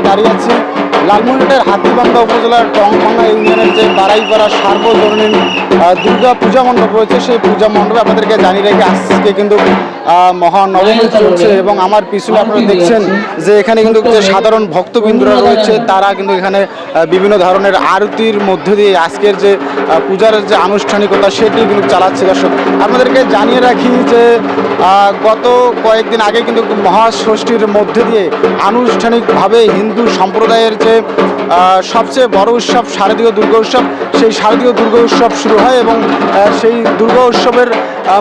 দাঁড়িয়ে আছি। লালমনিরহাটের হাতিবান্ধা উপজেলার টংভাঙ্গা ইউনিয়নের যে বাড়াইপাড়া সার্বজনীন দুর্গা পূজা মণ্ডপ রয়েছে, সেই পূজা মণ্ডপে আপনাদেরকে জানিয়ে রেখে আজকে কিন্তু মহানবমী চলছে এবং আমার পিছনে আপনারা দেখছেন যে এখানে কিন্তু যে সাধারণ ভক্তবৃন্দরা রয়েছে, তারা কিন্তু এখানে বিভিন্ন ধরনের আরতির মধ্য দিয়ে আজকের যে পূজার যে আনুষ্ঠানিকতা, সেটি কিন্তু চালাচ্ছে দর্শক আপনাদেরকে জানিয়ে রাখি যে গত কয়েকদিন আগে কিন্তু মহাষষ্ঠীর মধ্যে দিয়ে আনুষ্ঠানিকভাবে হিন্দু সম্প্রদায়ের যে সবচেয়ে বড় উৎসব শারদীয় দুর্গা উৎসব। সেই শারদীয় দুর্গা উৎসব শুরু হয় এবং সেই দুর্গা উৎসবের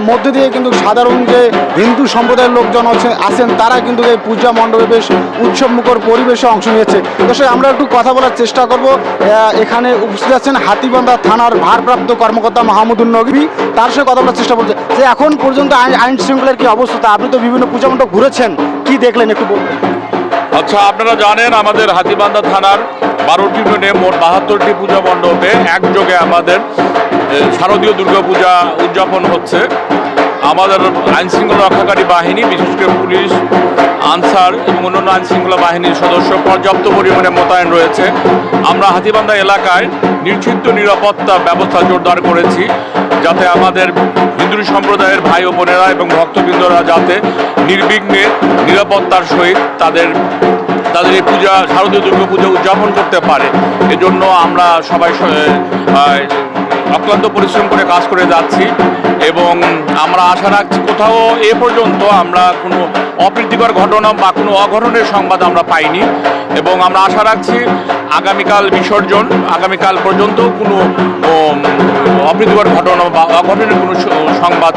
মধ্যে দিয়ে কিন্তু সাধারণ যে হিন্দু সম্প্রদায়ের লোকজন আছে- আছেন, তারা কিন্তু এই পূজা মণ্ডপে বেশ উৎসবমুখর পরিবেশে অংশ নিয়েছে। দর্শক, আমরা একটু কথা বলার চেষ্টা করব। এখানে উপস্থিত আছেন হাতিবান্ধা থানার ভারপ্রাপ্ত কর্মকর্তা মাহমুদুল নগরী তার সঙ্গে কথা বলার চেষ্টা করছে। যে এখন পর্যন্ত আইন শৃঙ্খলার কি অবস্থা? আপনি তো বিভিন্ন পূজা মণ্ডপ ঘুরেছেন। কি দেখলেন একটু আচ্ছা আপনারা জানেন আমাদের হাতিবান্ধা থানার বারোটি ইউনিয়নে মোট বাহাত্তরটি পূজা মণ্ডপে একযোগে আমাদের শারদীয় দুর্গাপূজা উদযাপন হচ্ছে। আমাদের আইনশৃঙ্খলা রক্ষাকারী বাহিনী, বিশেষ করে পুলিশ, আনসার এবং অন্যান্য আইনশৃঙ্খলা বাহিনীর সদস্য পর্যাপ্ত পরিমাণে মোতায়েন রয়েছে। আমরা হাতিবান্ধা এলাকায় নিশ্চিত নিরাপত্তা ব্যবস্থা জোরদার করেছি, যাতে আমাদের হিন্দু সম্প্রদায়ের ভাই ও বোনেরা এবং ভক্তবৃন্দরা যাতে নির্বিঘ্নে নিরাপত্তার সহিত তাদের তাদের এই পূজা, শারদীয় দুর্গা পূজা উদযাপন করতে পারে। এজন্য আমরা সবাই অক্লান্ত পরিশ্রম করে কাজ করে যাচ্ছি এবং আমরা আশা রাখছি কোথাও এ পর্যন্ত আমরা কোনো অপ্রীতিকর ঘটনা বা কোনো অঘটনের সংবাদ আমরা পাইনি এবং আমরা আশা রাখছি আগামীকাল বিসর্জন, আগামীকাল পর্যন্ত কোনো অপ্রীতিকর ঘটনা বা অঘটনের কোনো সংবাদ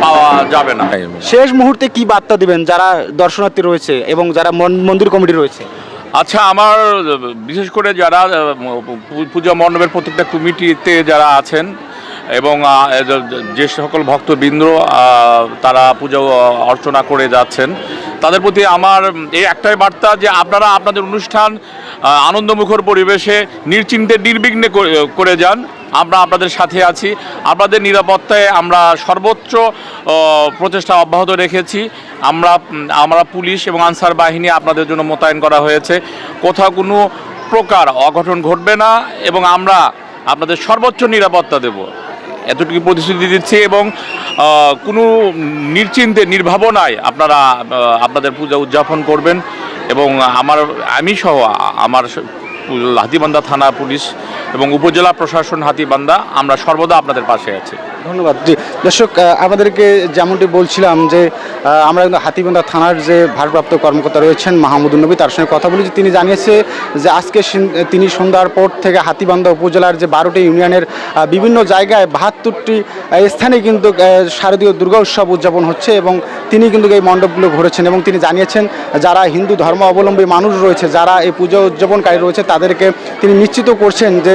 পাওয়া যাবে না। শেষ মুহূর্তে কি বার্তা দিবেন যারা দর্শনার্থী রয়েছে এবং যারা মন- মন্দির কমিটি রয়েছে। আচ্ছা আমার, বিশেষ করে যারা পূজা মণ্ডপের প্রত্যেকটা কমিটিতে যারা আছেন এবং যে সকল ভক্তবৃন্দ তারা পুজো অর্চনা করে যাচ্ছেন, তাদের প্রতি আমার, এই একটাই বার্তা যে আপনারা আপনাদের অনুষ্ঠান আনন্দমুখর পরিবেশে নিশ্চিন্তে নির্বিঘ্নে করে- যান। আমরা আপনাদের সাথে আছি। আপনাদের নিরাপত্তায় আমরা সর্বোচ্চ প্রচেষ্টা অব্যাহত রেখেছি। আমরা আমরা পুলিশ এবং আনসার বাহিনী আপনাদের জন্য মোতায়েন করা হয়েছে। কোথাও কোনো প্রকার অঘটন ঘটবে না এবং আমরা আপনাদের সর্বোচ্চ নিরাপত্তা দেব। এতটুকু প্রতিশ্রুতি দিচ্ছি এবং কোনো নিশ্চিন্তে, নির্ভাবনায় আপনারা আপনাদের পূজা উদযাপন করবেন। এবং আমার, আমি সহ আমার হাতিবান্ধা থানা পুলিশ এবং উপজেলা প্রশাসন হাতিবান্ধা, আমরা সর্বদা আপনাদের পাশে আছি। ধন্যবাদ। জি দর্শক আহ, আপনাদেরকে যেমনটি বলছিলাম যে আমরা কিন্তু হাতিবান্ধা থানার যে ভারপ্রাপ্ত কর্মকর্তা রয়েছেন মাহমুদুল নবী তার সঙ্গে কথা বলেছি। তিনি জানিয়েছে যে আজকে তিনি সন্ধ্যার পর থেকে হাতিবান্ধা উপজেলার যে বারোটি ইউনিয়নের বিভিন্ন জায়গায় বাহাত্তরটি স্থানে কিন্তু শারদীয় দুর্গা উৎসব উদযাপন হচ্ছে এবং তিনি কিন্তু এই মণ্ডপগুলো ঘুরেছেন এবং তিনি জানিয়েছেন যারা হিন্দু ধর্ম অবলম্বী মানুষ রয়েছে যারা এই পুজো উদযাপনকারী রয়েছে তাদেরকে তিনি নিশ্চিত করছেন যে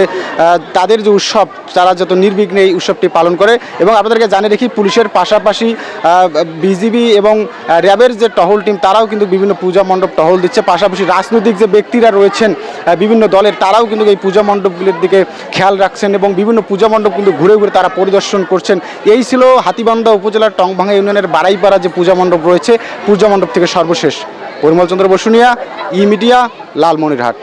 তাদের যে উৎসব তারা যত নির্বিঘ্নে এই উৎসবটি পালন করে এবং আপনাদেরকে জানিয়ে রাখি, পুলিশের পাশাপাশি বিজিবি এবং র্যাবের যে টহল টিম, তারাও কিন্তু বিভিন্ন পূজা মণ্ডপ টহল দিচ্ছে। পাশাপাশি রাজনৈতিক যে ব্যক্তিরা রয়েছেন বিভিন্ন দলের, তারাও কিন্তু এই পূজা মণ্ডপগুলির দিকে খেয়াল রাখছেন এবং বিভিন্ন পূজা মণ্ডপ কিন্তু ঘুরে ঘুরে তারা পরিদর্শন করছেন। এই ছিল হাতিবান্ধা উপজেলার টংভাঙ্গা ইউনিয়নের বাড়াইপাড়া যে পূজা মণ্ডপ রয়েছে। পূজা মণ্ডপ থেকে সর্বশেষ। Parimal Chandra Basunia, E media, Lalmonirhat.